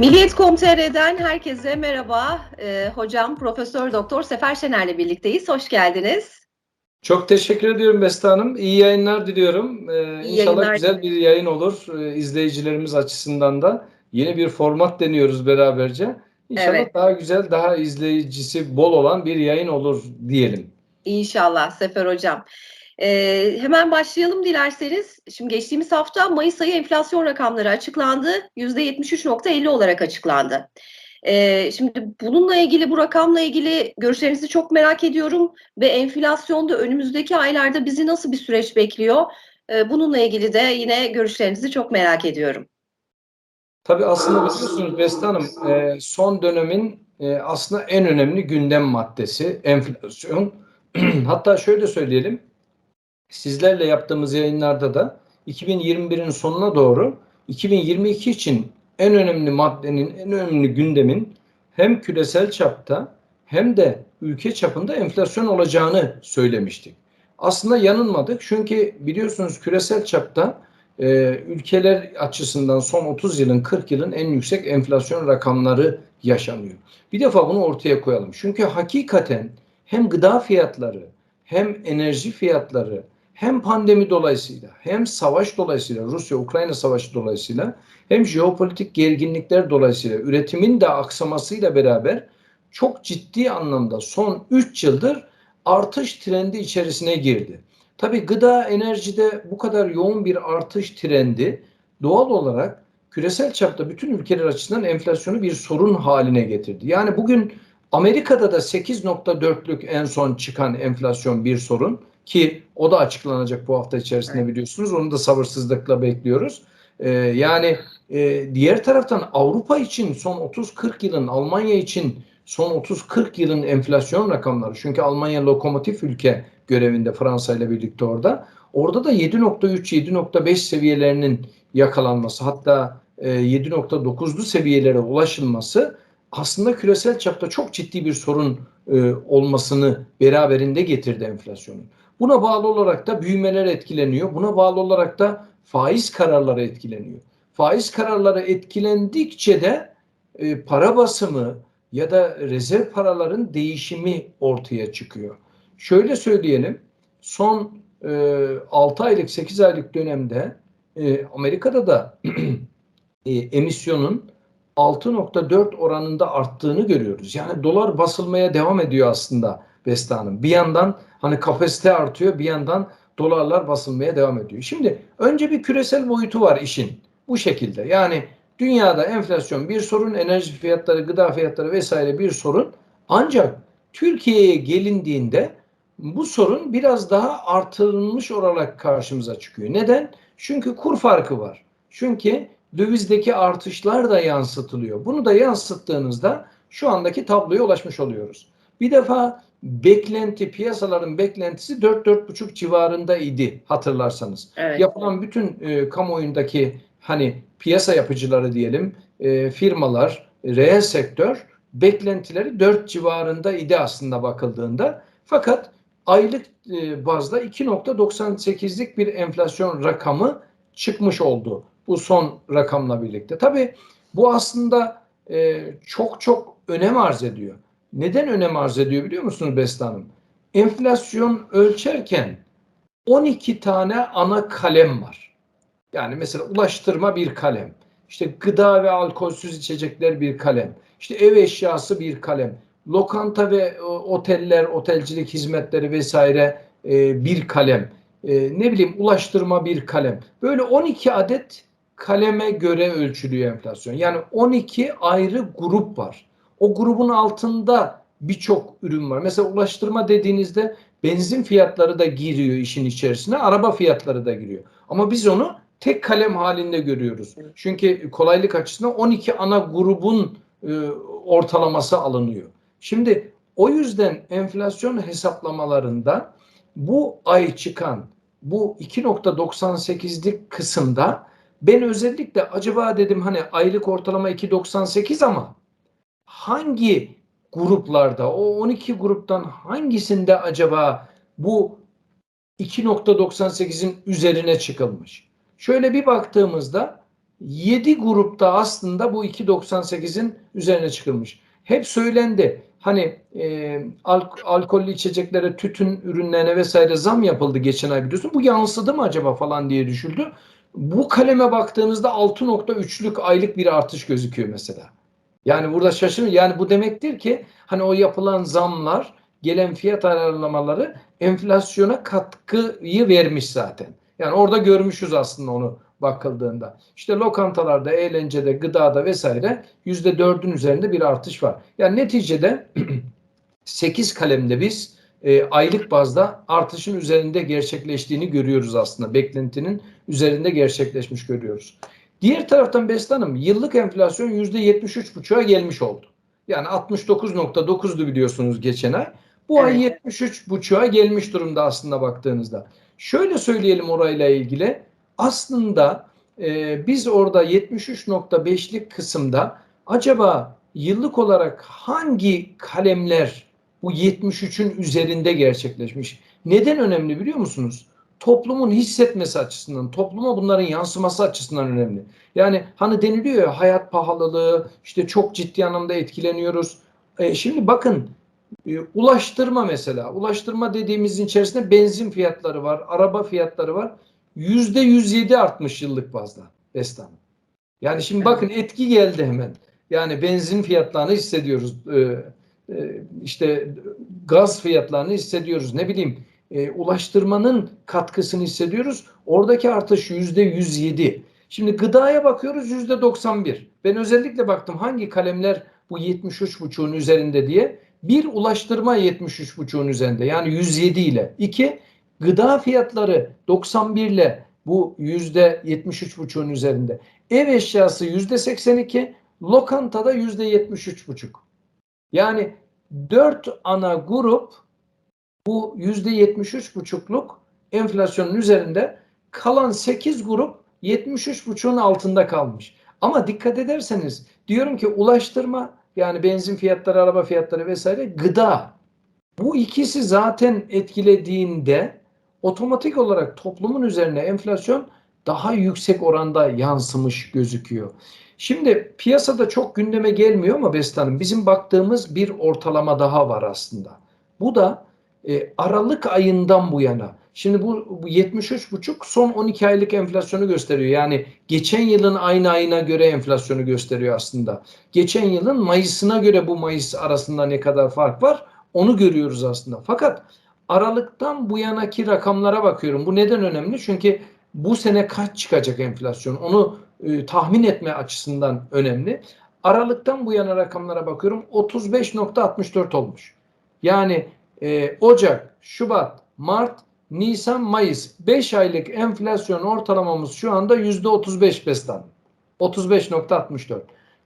Milliyet.com.tr'den herkese merhaba. Ee, hocam Profesör Doktor Sefer Şener'le birlikteyiz. Hoş geldiniz. Çok teşekkür ediyorum Beste Hanım. İyi yayınlar diliyorum. Ee, İyi inşallah yayınlar. güzel bir yayın olur ee, izleyicilerimiz açısından da. Yeni bir format deniyoruz beraberce. İnşallah Evet. daha güzel, daha izleyicisi bol olan bir yayın olur diyelim. İnşallah Sefer Hocam. Ee, hemen başlayalım dilerseniz. Şimdi geçtiğimiz hafta Mayıs ayı enflasyon rakamları açıklandı. %73.50 olarak açıklandı. Ee, şimdi bununla ilgili, bu rakamla ilgili görüşlerinizi çok merak ediyorum. Ve enflasyonda önümüzdeki aylarda bizi nasıl bir süreç bekliyor? Ee, bununla ilgili de yine görüşlerinizi çok merak ediyorum. Tabii aslında biliyorsunuz Beste Hanım e, son dönemin e, aslında en önemli gündem maddesi enflasyon. Hatta şöyle söyleyelim. Sizlerle yaptığımız yayınlarda da 2021'in sonuna doğru 2022 için en önemli maddenin, en önemli gündemin hem küresel çapta hem de ülke çapında enflasyon olacağını söylemiştik. Aslında yanılmadık çünkü biliyorsunuz küresel çapta e, ülkeler açısından son 30 yılın 40 yılın en yüksek enflasyon rakamları yaşanıyor. Bir defa bunu ortaya koyalım. Çünkü hakikaten hem gıda fiyatları hem enerji fiyatları hem pandemi dolayısıyla hem savaş dolayısıyla Rusya-Ukrayna savaşı dolayısıyla hem jeopolitik gerginlikler dolayısıyla üretimin de aksamasıyla beraber çok ciddi anlamda son 3 yıldır artış trendi içerisine girdi. Tabii gıda enerjide bu kadar yoğun bir artış trendi doğal olarak küresel çapta bütün ülkeler açısından enflasyonu bir sorun haline getirdi. Yani bugün Amerika'da da 8.4'lük en son çıkan enflasyon bir sorun ki o da açıklanacak bu hafta içerisinde Evet. biliyorsunuz. Onu da sabırsızlıkla bekliyoruz. Ee, yani e, diğer taraftan Avrupa için son 30-40 yılın, Almanya için son 30-40 yılın enflasyon rakamları. Çünkü Almanya lokomotif ülke görevinde Fransa ile birlikte orada. Orada da 7.3-7.5 seviyelerinin yakalanması hatta e, 7.9'lu seviyelere ulaşılması aslında küresel çapta çok ciddi bir sorun e, olmasını beraberinde getirdi enflasyonun. Buna bağlı olarak da büyümeler etkileniyor. Buna bağlı olarak da faiz kararları etkileniyor. Faiz kararları etkilendikçe de e, para basımı ya da rezerv paraların değişimi ortaya çıkıyor. Şöyle söyleyelim, son e, 6 aylık 8 aylık dönemde e, Amerika'da da e, emisyonun 6.4 oranında arttığını görüyoruz. Yani dolar basılmaya devam ediyor aslında Beste. Bir yandan hani kapasite artıyor, bir yandan dolarlar basılmaya devam ediyor. Şimdi önce bir küresel boyutu var işin. Bu şekilde. Yani dünyada enflasyon bir sorun, enerji fiyatları, gıda fiyatları vesaire bir sorun. Ancak Türkiye'ye gelindiğinde bu sorun biraz daha artırılmış olarak karşımıza çıkıyor. Neden? Çünkü kur farkı var. Çünkü dövizdeki artışlar da yansıtılıyor. Bunu da yansıttığınızda şu andaki tabloya ulaşmış oluyoruz. Bir defa beklenti, piyasaların beklentisi 4-4,5 civarında idi hatırlarsanız. Evet. Yapılan bütün e, kamuoyundaki hani piyasa yapıcıları diyelim, e, firmalar, reel sektör beklentileri 4 civarında idi aslında bakıldığında. Fakat aylık e, bazda 2.98'lik bir enflasyon rakamı çıkmış oldu bu son rakamla birlikte. Tabii bu aslında e, çok çok önem arz ediyor. Neden önem arz ediyor biliyor musunuz Beste Hanım? Enflasyon ölçerken 12 tane ana kalem var. Yani mesela ulaştırma bir kalem. İşte gıda ve alkolsüz içecekler bir kalem. İşte ev eşyası bir kalem. Lokanta ve e, oteller, otelcilik hizmetleri vesaire e, bir kalem. E, ne bileyim ulaştırma bir kalem. Böyle 12 adet kaleme göre ölçülüyor enflasyon. Yani 12 ayrı grup var. O grubun altında birçok ürün var. Mesela ulaştırma dediğinizde benzin fiyatları da giriyor işin içerisine, araba fiyatları da giriyor. Ama biz onu tek kalem halinde görüyoruz. Çünkü kolaylık açısından 12 ana grubun e, ortalaması alınıyor. Şimdi o yüzden enflasyon hesaplamalarında bu ay çıkan bu 2.98'lik kısımda ben özellikle acaba dedim hani aylık ortalama 2.98 ama hangi gruplarda o 12 gruptan hangisinde acaba bu 2.98'in üzerine çıkılmış? Şöyle bir baktığımızda 7 grupta aslında bu 2.98'in üzerine çıkılmış. Hep söylendi. Hani e, alk- alkollü içeceklere, tütün ürünlerine vesaire zam yapıldı geçen ay biliyorsun. Bu yansıdı mı acaba falan diye düşündü. Bu kaleme baktığınızda 6.3'lük aylık bir artış gözüküyor mesela. Yani burada şaşırın. Yani bu demektir ki hani o yapılan zamlar, gelen fiyat ayarlamaları enflasyona katkıyı vermiş zaten. Yani orada görmüşüz aslında onu bakıldığında. İşte lokantalarda, eğlencede, gıdada vesaire yüzde dördün üzerinde bir artış var. Yani neticede 8 kalemde biz e, aylık bazda artışın üzerinde gerçekleştiğini görüyoruz aslında. Beklentinin üzerinde gerçekleşmiş görüyoruz. Diğer taraftan Beslanım yıllık enflasyon %73,5'a gelmiş oldu. Yani 69.9'du biliyorsunuz geçen ay. Bu ay 73,5'a gelmiş durumda aslında baktığınızda. Şöyle söyleyelim orayla ilgili. Aslında e, biz orada 73.5'lik kısımda acaba yıllık olarak hangi kalemler bu 73'ün üzerinde gerçekleşmiş? Neden önemli biliyor musunuz? Toplumun hissetmesi açısından, topluma bunların yansıması açısından önemli. Yani hani deniliyor ya hayat pahalılığı, işte çok ciddi anlamda etkileniyoruz. E, şimdi bakın e, ulaştırma mesela. Ulaştırma dediğimizin içerisinde benzin fiyatları var, araba fiyatları var. Yüzde 107 artmış yıllık bazda Bestan. Yani şimdi bakın etki geldi hemen. Yani benzin fiyatlarını hissediyoruz. Ee, e, işte gaz fiyatlarını hissediyoruz. Ne bileyim e, ulaştırmanın katkısını hissediyoruz. Oradaki artış yüzde 107. Şimdi gıdaya bakıyoruz yüzde 91. Ben özellikle baktım hangi kalemler bu 73,5'un üzerinde diye. Bir ulaştırma 73,5'un üzerinde yani 107 ile. İki gıda fiyatları 91 ile bu yüzde 73,5'un üzerinde. Ev eşyası yüzde 82, lokantada yüzde 73,5. Yani dört ana grup bu yüzde 73,5'luk enflasyonun üzerinde kalan 8 grup 73,5'un altında kalmış. Ama dikkat ederseniz diyorum ki ulaştırma yani benzin fiyatları, araba fiyatları vesaire gıda. Bu ikisi zaten etkilediğinde otomatik olarak toplumun üzerine enflasyon daha yüksek oranda yansımış gözüküyor. Şimdi piyasada çok gündeme gelmiyor ama Bestan'ım bizim baktığımız bir ortalama daha var aslında. Bu da e, Aralık ayından bu yana. Şimdi bu, bu 73,5 son 12 aylık enflasyonu gösteriyor. Yani geçen yılın aynı ayına göre enflasyonu gösteriyor aslında. Geçen yılın Mayıs'ına göre bu Mayıs arasında ne kadar fark var onu görüyoruz aslında. Fakat Aralıktan bu yanaki rakamlara bakıyorum. Bu neden önemli? Çünkü bu sene kaç çıkacak enflasyon? Onu e, tahmin etme açısından önemli. Aralıktan bu yana rakamlara bakıyorum. 35.64 olmuş. Yani e, Ocak, Şubat, Mart, Nisan, Mayıs 5 aylık enflasyon ortalamamız şu anda %35 bestan. 35.64.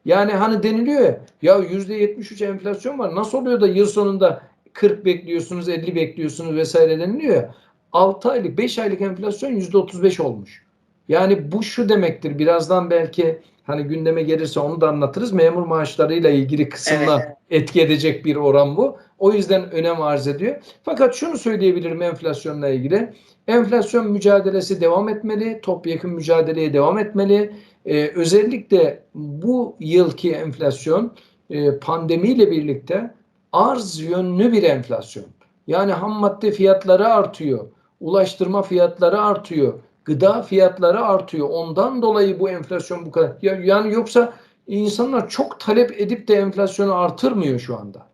Yani hani deniliyor ya ya %73 enflasyon var. Nasıl oluyor da yıl sonunda 40 bekliyorsunuz, 50 bekliyorsunuz vesaire deniliyor ya. 6 aylık, 5 aylık enflasyon %35 olmuş. Yani bu şu demektir. Birazdan belki hani gündeme gelirse onu da anlatırız. Memur maaşlarıyla ilgili kısımla Evet. etki edecek bir oran bu. O yüzden önem arz ediyor. Fakat şunu söyleyebilirim enflasyonla ilgili. Enflasyon mücadelesi devam etmeli. Topyekun mücadeleye devam etmeli. Ee, özellikle bu yılki enflasyon e, pandemiyle birlikte arz yönlü bir enflasyon. Yani ham madde fiyatları artıyor. Ulaştırma fiyatları artıyor. Gıda fiyatları artıyor. Ondan dolayı bu enflasyon bu kadar. Ya- Yani yoksa insanlar çok talep edip de enflasyonu artırmıyor şu anda.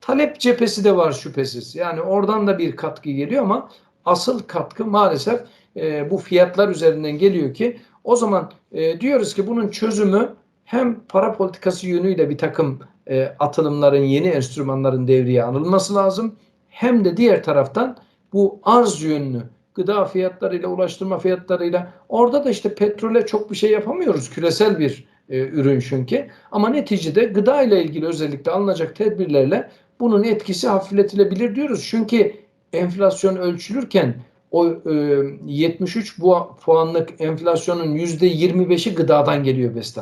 Talep cephesi de var şüphesiz. Yani oradan da bir katkı geliyor ama asıl katkı maalesef e, bu fiyatlar üzerinden geliyor ki o zaman e, diyoruz ki bunun çözümü hem para politikası yönüyle bir takım e, atılımların, yeni enstrümanların devreye alınması lazım. Hem de diğer taraftan bu arz yönlü gıda fiyatlarıyla, ulaştırma fiyatlarıyla orada da işte petrole çok bir şey yapamıyoruz. Küresel bir e, ürün çünkü. Ama neticede gıda ile ilgili özellikle alınacak tedbirlerle bunun etkisi hafifletilebilir diyoruz. Çünkü enflasyon ölçülürken o e, 73 bu puanlık enflasyonun %25'i gıdadan geliyor Beste.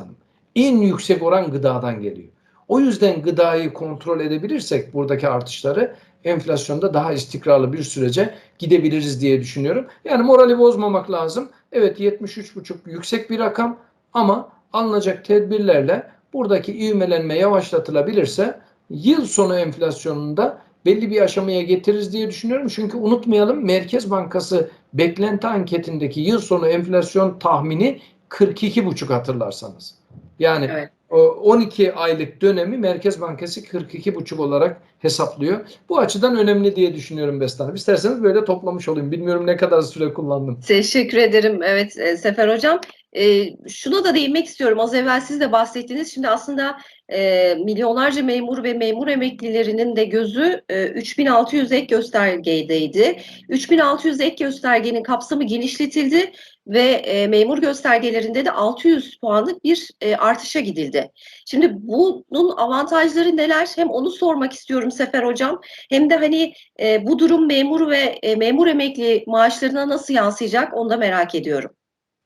En yüksek oran gıdadan geliyor. O yüzden gıdayı kontrol edebilirsek buradaki artışları enflasyonda daha istikrarlı bir sürece gidebiliriz diye düşünüyorum. Yani morali bozmamak lazım. Evet 73,5 yüksek bir rakam Ama alınacak tedbirlerle buradaki ivmelenme yavaşlatılabilirse yıl sonu enflasyonunda belli bir aşamaya getiririz diye düşünüyorum. Çünkü unutmayalım Merkez Bankası beklenti anketindeki yıl sonu enflasyon tahmini 42,5 hatırlarsanız. Yani Evet. O 12 aylık dönemi Merkez Bankası 42,5 olarak hesaplıyor. Bu açıdan önemli diye düşünüyorum Beste Hanım. İsterseniz böyle toplamış olayım. Bilmiyorum ne kadar süre kullandım. Teşekkür ederim. Evet e, Sefer Hocam. E, şuna da değinmek istiyorum. Az evvel siz de bahsettiniz. Şimdi aslında e, milyonlarca memur ve memur emeklilerinin de gözü e, 3600 ek göstergedeydi. 3600 ek göstergenin kapsamı genişletildi ve e, memur göstergelerinde de 600 puanlık bir e, artışa gidildi. Şimdi bunun avantajları neler? Hem onu sormak istiyorum Sefer Hocam. Hem de hani e, bu durum memur ve e, memur emekli maaşlarına nasıl yansıyacak onu da merak ediyorum.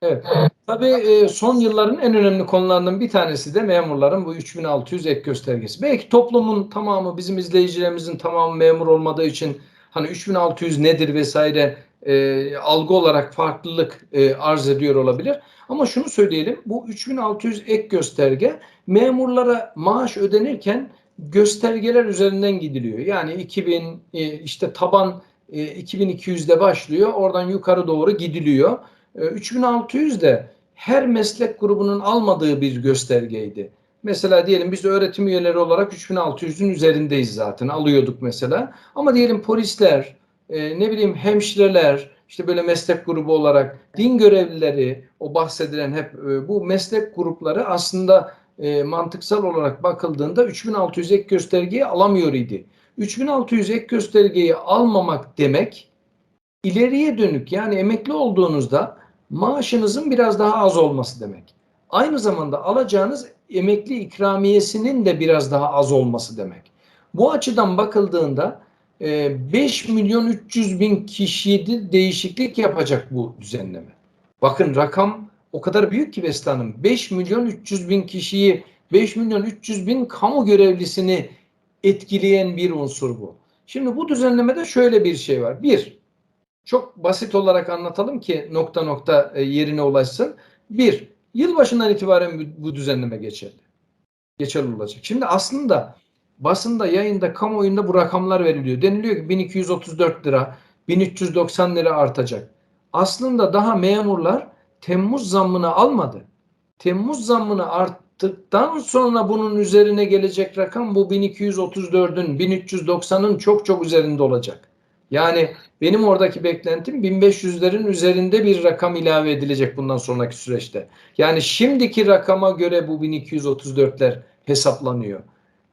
Evet. Tabii e, son yılların en önemli konularından bir tanesi de memurların bu 3600 ek göstergesi. Belki toplumun tamamı, bizim izleyicilerimizin tamamı memur olmadığı için hani 3600 nedir vesaire e, algı olarak farklılık e, arz ediyor olabilir. Ama şunu söyleyelim, bu 3600 ek gösterge memurlara maaş ödenirken göstergeler üzerinden gidiliyor. Yani 2000 e, işte taban e, 2200'de başlıyor, oradan yukarı doğru gidiliyor. E, 3600 de her meslek grubunun almadığı bir göstergeydi. Mesela diyelim biz öğretim üyeleri olarak 3600'ün üzerindeyiz zaten alıyorduk mesela. Ama diyelim polisler, e, ne bileyim hemşireler, işte böyle meslek grubu olarak din görevlileri, o bahsedilen hep e, bu meslek grupları aslında e, mantıksal olarak bakıldığında 3600 ek göstergeyi alamıyor idi. 3600 ek göstergeyi almamak demek ileriye dönük yani emekli olduğunuzda maaşınızın biraz daha az olması demek. Aynı zamanda alacağınız emekli ikramiyesinin de biraz daha az olması demek. Bu açıdan bakıldığında 5 milyon 300 bin kişide değişiklik yapacak bu düzenleme. Bakın rakam o kadar büyük ki Beste Hanım. 5 milyon 300 bin kişiyi 5 milyon 300 bin kamu görevlisini etkileyen bir unsur bu. Şimdi bu düzenlemede şöyle bir şey var. Bir, çok basit olarak anlatalım ki nokta nokta e, yerine ulaşsın. Bir, yılbaşından itibaren bu düzenleme geçerli. Geçerli olacak. Şimdi aslında basında, yayında, kamuoyunda bu rakamlar veriliyor. Deniliyor ki 1234 lira, 1390 lira artacak. Aslında daha memurlar Temmuz zammını almadı. Temmuz zammını arttıktan sonra bunun üzerine gelecek rakam bu 1234'ün, 1390'ın çok çok üzerinde olacak. Yani benim oradaki beklentim 1500'lerin üzerinde bir rakam ilave edilecek bundan sonraki süreçte. Yani şimdiki rakama göre bu 1234'ler hesaplanıyor.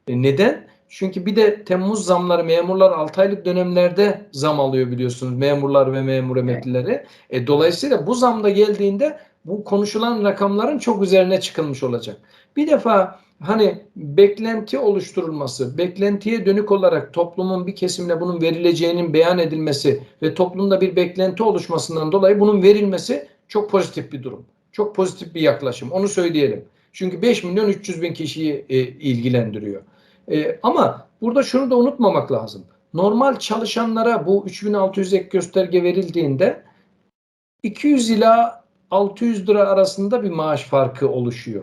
E neden? Çünkü bir de Temmuz zamları memurlar 6 aylık dönemlerde zam alıyor biliyorsunuz memurlar ve memur emeklileri. E, dolayısıyla bu zamda geldiğinde bu konuşulan rakamların çok üzerine çıkılmış olacak. Bir defa hani beklenti oluşturulması, beklentiye dönük olarak toplumun bir kesimine bunun verileceğinin beyan edilmesi ve toplumda bir beklenti oluşmasından dolayı bunun verilmesi çok pozitif bir durum. Çok pozitif bir yaklaşım. Onu söyleyelim. Çünkü 5 milyon 300 bin kişiyi e, ilgilendiriyor. E, ama burada şunu da unutmamak lazım. Normal çalışanlara bu 3600 ek gösterge verildiğinde 200 ila 600 lira arasında bir maaş farkı oluşuyor.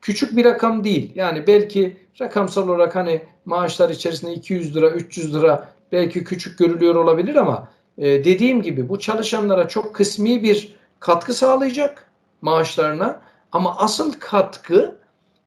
Küçük bir rakam değil. Yani belki rakamsal olarak hani maaşlar içerisinde 200 lira, 300 lira belki küçük görülüyor olabilir ama e, dediğim gibi bu çalışanlara çok kısmi bir katkı sağlayacak maaşlarına ama asıl katkı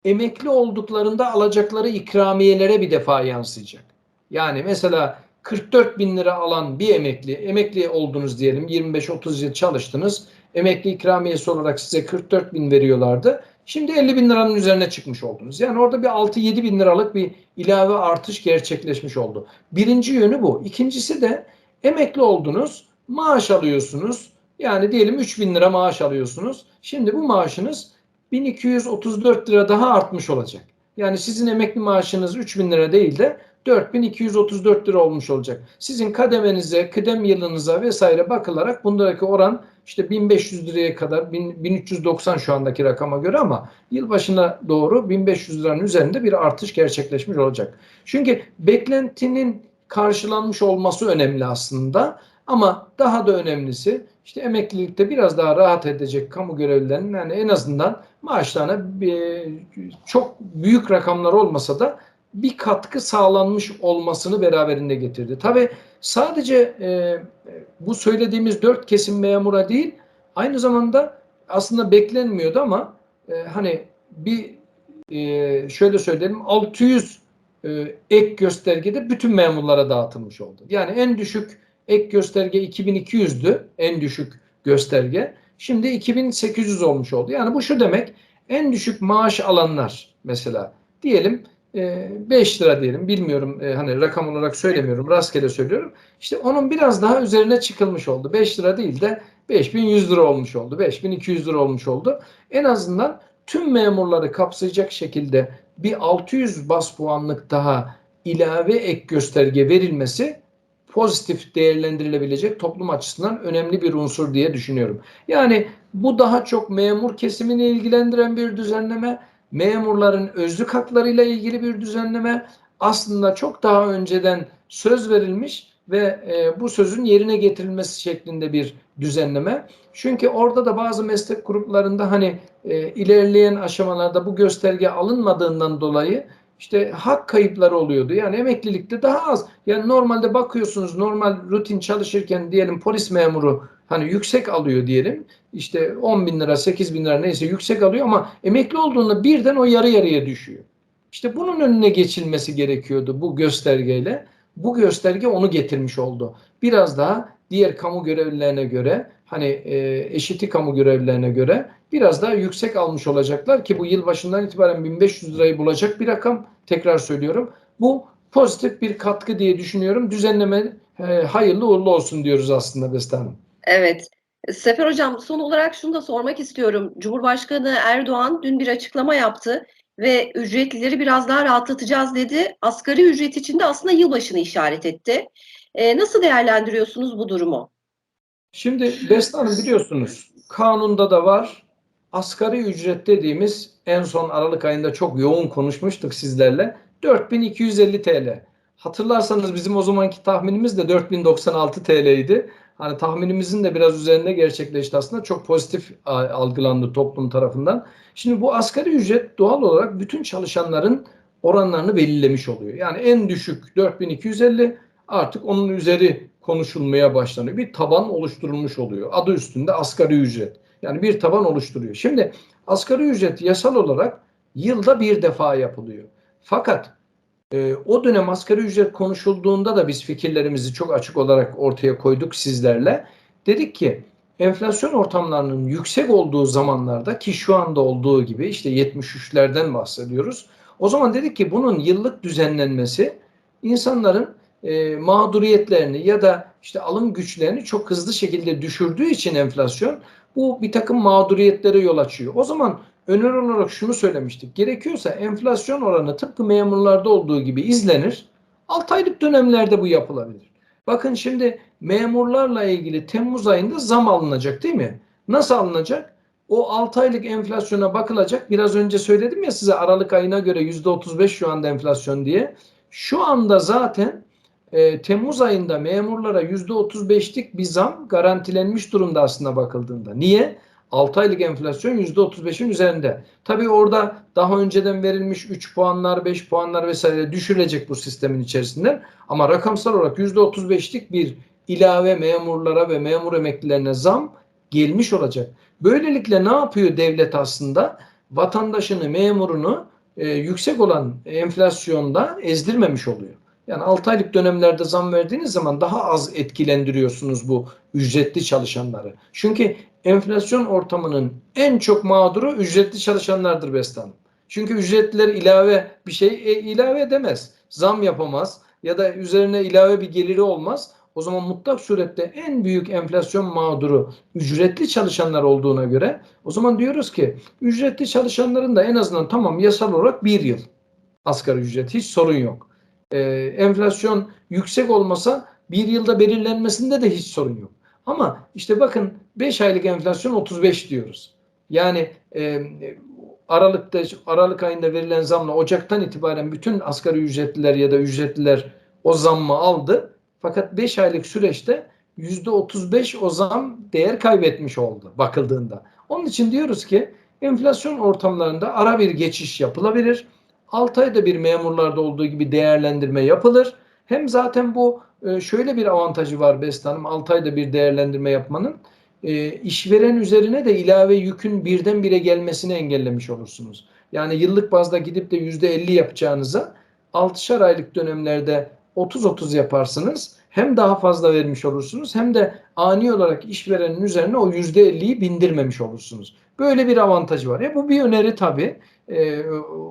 emekli olduklarında alacakları ikramiyelere bir defa yansıyacak. Yani mesela 44 bin lira alan bir emekli, emekli oldunuz diyelim 25-30 yıl çalıştınız. Emekli ikramiyesi olarak size 44 bin veriyorlardı. Şimdi 50 bin liranın üzerine çıkmış oldunuz. Yani orada bir 6-7 bin liralık bir ilave artış gerçekleşmiş oldu. Birinci yönü bu. İkincisi de emekli oldunuz, maaş alıyorsunuz. Yani diyelim 3 bin lira maaş alıyorsunuz. Şimdi bu maaşınız 1234 lira daha artmış olacak. Yani sizin emekli maaşınız 3 bin lira değil de 4234 lira olmuş olacak. Sizin kademenize, kıdem yılınıza vesaire bakılarak bundaki oran işte 1500 liraya kadar 1390 şu andaki rakama göre ama yılbaşına doğru 1500 liranın üzerinde bir artış gerçekleşmiş olacak. Çünkü beklentinin karşılanmış olması önemli aslında. Ama daha da önemlisi işte emeklilikte biraz daha rahat edecek kamu görevlilerinin yani en azından maaşlarına bir, çok büyük rakamlar olmasa da bir katkı sağlanmış olmasını beraberinde getirdi. Tabii sadece e, bu söylediğimiz dört kesim memura değil aynı zamanda aslında beklenmiyordu ama e, hani bir e, şöyle söyleyelim 600 e, ek göstergede bütün memurlara dağıtılmış oldu. Yani en düşük ek gösterge 2200'dü en düşük gösterge. Şimdi 2800 olmuş oldu. Yani bu şu demek en düşük maaş alanlar mesela diyelim 5 lira diyelim bilmiyorum e, hani rakam olarak söylemiyorum rastgele söylüyorum. İşte onun biraz daha üzerine çıkılmış oldu. 5 lira değil de 5100 lira olmuş oldu. 5200 lira olmuş oldu. En azından tüm memurları kapsayacak şekilde bir 600 bas puanlık daha ilave ek gösterge verilmesi pozitif değerlendirilebilecek toplum açısından önemli bir unsur diye düşünüyorum. Yani bu daha çok memur kesimini ilgilendiren bir düzenleme, memurların özlük haklarıyla ilgili bir düzenleme. Aslında çok daha önceden söz verilmiş ve e, bu sözün yerine getirilmesi şeklinde bir düzenleme. Çünkü orada da bazı meslek gruplarında hani e, ilerleyen aşamalarda bu gösterge alınmadığından dolayı işte hak kayıpları oluyordu. Yani emeklilikte daha az. Yani normalde bakıyorsunuz normal rutin çalışırken diyelim polis memuru hani yüksek alıyor diyelim. İşte 10 bin lira 8 bin lira neyse yüksek alıyor ama emekli olduğunda birden o yarı yarıya düşüyor. İşte bunun önüne geçilmesi gerekiyordu bu göstergeyle. Bu gösterge onu getirmiş oldu. Biraz daha diğer kamu görevlilerine göre hani e, eşiti kamu görevlilerine göre biraz daha yüksek almış olacaklar ki bu yıl başından itibaren 1500 lirayı bulacak bir rakam tekrar söylüyorum. Bu pozitif bir katkı diye düşünüyorum. Düzenleme e, hayırlı uğurlu olsun diyoruz aslında Beste Hanım. Evet. Sefer Hocam son olarak şunu da sormak istiyorum. Cumhurbaşkanı Erdoğan dün bir açıklama yaptı ve ücretlileri biraz daha rahatlatacağız dedi. Asgari ücret için de aslında yılbaşını işaret etti. E, nasıl değerlendiriyorsunuz bu durumu? Şimdi Beste Hanım biliyorsunuz kanunda da var. Asgari ücret dediğimiz en son Aralık ayında çok yoğun konuşmuştuk sizlerle. 4250 TL. Hatırlarsanız bizim o zamanki tahminimiz de 4096 TL idi. Hani tahminimizin de biraz üzerinde gerçekleşti aslında. Çok pozitif algılandı toplum tarafından. Şimdi bu asgari ücret doğal olarak bütün çalışanların oranlarını belirlemiş oluyor. Yani en düşük 4250 artık onun üzeri konuşulmaya başlanıyor. Bir taban oluşturulmuş oluyor. Adı üstünde asgari ücret. Yani bir taban oluşturuyor. Şimdi asgari ücret yasal olarak yılda bir defa yapılıyor. Fakat e, o dönem asgari ücret konuşulduğunda da biz fikirlerimizi çok açık olarak ortaya koyduk sizlerle. Dedik ki enflasyon ortamlarının yüksek olduğu zamanlarda ki şu anda olduğu gibi işte 73'lerden bahsediyoruz. O zaman dedik ki bunun yıllık düzenlenmesi insanların e, mağduriyetlerini ya da işte alım güçlerini çok hızlı şekilde düşürdüğü için enflasyon bu bir takım mağduriyetlere yol açıyor. O zaman öneri olarak şunu söylemiştik. Gerekiyorsa enflasyon oranı tıpkı memurlarda olduğu gibi izlenir. 6 aylık dönemlerde bu yapılabilir. Bakın şimdi memurlarla ilgili Temmuz ayında zam alınacak değil mi? Nasıl alınacak? O 6 aylık enflasyona bakılacak. Biraz önce söyledim ya size Aralık ayına göre %35 şu anda enflasyon diye. Şu anda zaten e, Temmuz ayında memurlara %35'lik bir zam garantilenmiş durumda aslında bakıldığında. Niye? 6 aylık enflasyon %35'in üzerinde. Tabii orada daha önceden verilmiş 3 puanlar, 5 puanlar vesaire düşürülecek bu sistemin içerisinden. Ama rakamsal olarak %35'lik bir ilave memurlara ve memur emeklilerine zam gelmiş olacak. Böylelikle ne yapıyor devlet aslında? Vatandaşını, memurunu e, yüksek olan enflasyonda ezdirmemiş oluyor. Yani 6 aylık dönemlerde zam verdiğiniz zaman daha az etkilendiriyorsunuz bu ücretli çalışanları. Çünkü enflasyon ortamının en çok mağduru ücretli çalışanlardır Beste Hanım. Çünkü ücretliler ilave bir şey e, ilave edemez. Zam yapamaz ya da üzerine ilave bir geliri olmaz. O zaman mutlak surette en büyük enflasyon mağduru ücretli çalışanlar olduğuna göre o zaman diyoruz ki ücretli çalışanların da en azından tamam yasal olarak bir yıl asgari ücret hiç sorun yok e, enflasyon yüksek olmasa bir yılda belirlenmesinde de hiç sorun yok. Ama işte bakın 5 aylık enflasyon 35 diyoruz. Yani e, Aralık'ta Aralık ayında verilen zamla Ocak'tan itibaren bütün asgari ücretliler ya da ücretliler o zammı aldı. Fakat 5 aylık süreçte %35 o zam değer kaybetmiş oldu bakıldığında. Onun için diyoruz ki enflasyon ortamlarında ara bir geçiş yapılabilir. 6 ayda bir memurlarda olduğu gibi değerlendirme yapılır. Hem zaten bu e, şöyle bir avantajı var Beste Hanım 6 ayda bir değerlendirme yapmanın. E, işveren üzerine de ilave yükün birdenbire gelmesini engellemiş olursunuz. Yani yıllık bazda gidip de %50 yapacağınıza 6'şar aylık dönemlerde 30-30 yaparsınız. Hem daha fazla vermiş olursunuz hem de ani olarak işverenin üzerine o %50'yi bindirmemiş olursunuz. Böyle bir avantajı var. Ya bu bir öneri tabii. E,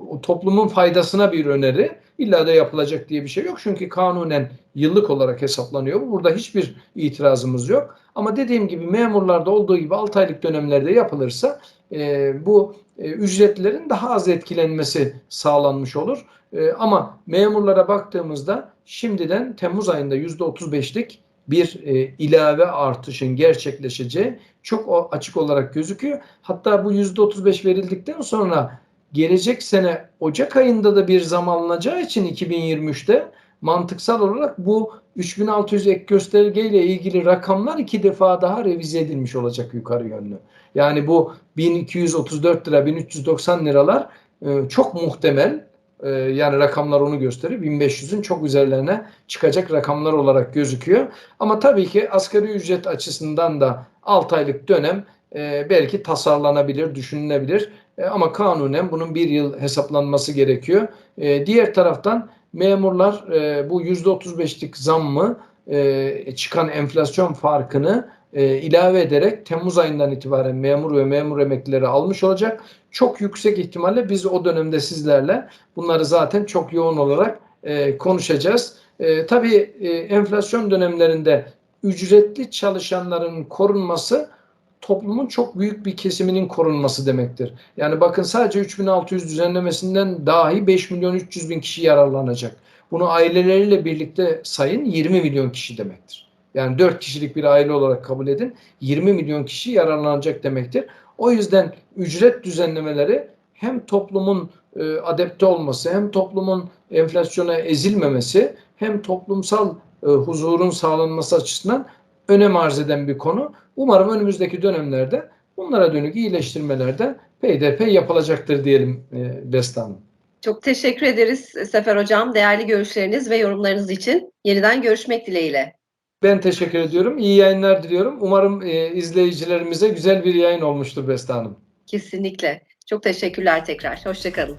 o toplumun faydasına bir öneri. İlla da yapılacak diye bir şey yok. Çünkü kanunen yıllık olarak hesaplanıyor. Burada hiçbir itirazımız yok. Ama dediğim gibi memurlarda olduğu gibi 6 aylık dönemlerde yapılırsa e, bu e, ücretlerin daha az etkilenmesi sağlanmış olur. E, ama memurlara baktığımızda şimdiden Temmuz ayında %35'lik bir e, ilave artışın gerçekleşeceği çok açık olarak gözüküyor. Hatta bu %35 verildikten sonra gelecek sene Ocak ayında da bir zam alınacağı için 2023'te mantıksal olarak bu 3600 ek gösterge ile ilgili rakamlar iki defa daha revize edilmiş olacak yukarı yönlü. Yani bu 1234 lira 1390 liralar e, çok muhtemel e, yani rakamlar onu gösteriyor. 1500'ün çok üzerlerine çıkacak rakamlar olarak gözüküyor. Ama tabii ki asgari ücret açısından da 6 aylık dönem e, belki tasarlanabilir, düşünülebilir. Ama kanunen bunun bir yıl hesaplanması gerekiyor. Diğer taraftan memurlar e, bu %35'lik zammı e, çıkan enflasyon farkını e, ilave ederek Temmuz ayından itibaren memur ve memur emeklileri almış olacak. Çok yüksek ihtimalle biz o dönemde sizlerle bunları zaten çok yoğun olarak e, konuşacağız. E, tabii e, enflasyon dönemlerinde ücretli çalışanların korunması toplumun çok büyük bir kesiminin korunması demektir. Yani bakın sadece 3600 düzenlemesinden dahi 5 milyon 300 bin kişi yararlanacak. Bunu aileleriyle birlikte sayın 20 milyon kişi demektir. Yani 4 kişilik bir aile olarak kabul edin. 20 milyon kişi yararlanacak demektir. O yüzden ücret düzenlemeleri hem toplumun e, adapte olması hem toplumun enflasyona ezilmemesi hem toplumsal e, huzurun sağlanması açısından önem arz eden bir konu. Umarım önümüzdeki dönemlerde bunlara dönük iyileştirmelerde peyderpey yapılacaktır diyelim e, Beste Hanım. Çok teşekkür ederiz Sefer Hocam. Değerli görüşleriniz ve yorumlarınız için. Yeniden görüşmek dileğiyle. Ben teşekkür ediyorum. İyi yayınlar diliyorum. Umarım e, izleyicilerimize güzel bir yayın olmuştur Beste Hanım. Kesinlikle. Çok teşekkürler tekrar. Hoşçakalın.